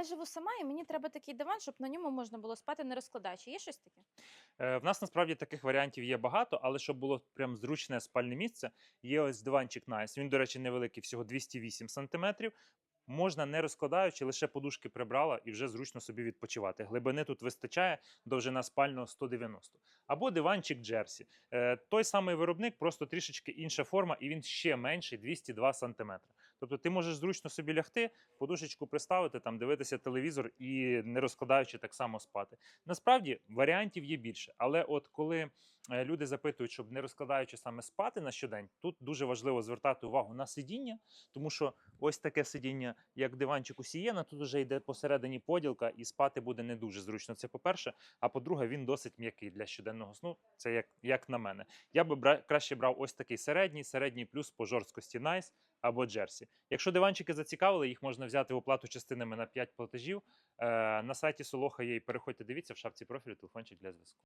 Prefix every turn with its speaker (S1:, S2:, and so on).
S1: Я живу сама, і мені треба такий диван, щоб на ньому можна було спати, не розкладаючи. Є щось таке?
S2: Е, В нас насправді таких варіантів є багато, але щоб було прям зручне спальне місце, є ось диванчик Nice. Він, до речі, невеликий, всього 208 см. Можна не розкладаючи, лише подушки прибрала і вже зручно собі відпочивати. Глибини тут вистачає, довжина спального 190. Або диванчик Джерсі. Е, Той самий виробник, просто трішечки інша форма, і він ще менший 202 см. Тобто ти можеш зручно собі лягти, подушечку приставити, там дивитися телевізор і не розкладаючи так само спати. Насправді варіантів є більше, але от коли е, люди запитують, щоб не розкладаючи саме спати на щодень, тут дуже важливо звертати увагу на сидіння, тому що ось таке сидіння, як диванчик у Сієна, тут вже йде посередині поділка, і спати буде не дуже зручно. Це по-перше. А по-друге, він досить м'який для щоденного сну. Це як, як на мене. Я би бра... краще брав ось такий середній, середній плюс по жорсткості Nice або Джерсі. Якщо диванчики зацікавили, їх можна взяти в оплату частинами на 5 платежів. Е, на сайті Солоха є переходьте, дивіться в шапці профілю телефончик для зв'язку.